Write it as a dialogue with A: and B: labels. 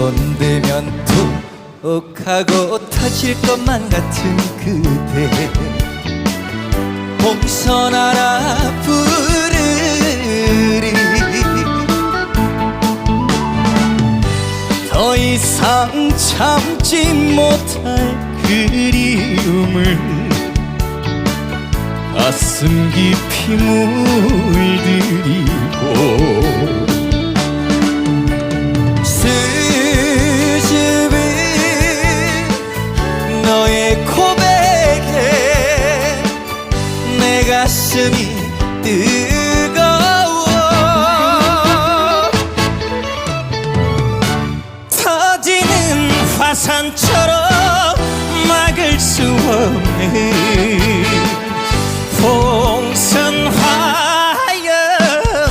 A: 손대면 툭 하고 터질 것만 같은 그대. 홍선하라 부르리. 더 이상 참지 못할 그리움을 가슴 깊이 물 가슴이 뜨거워. 터지는 화산처럼 막을 수 없는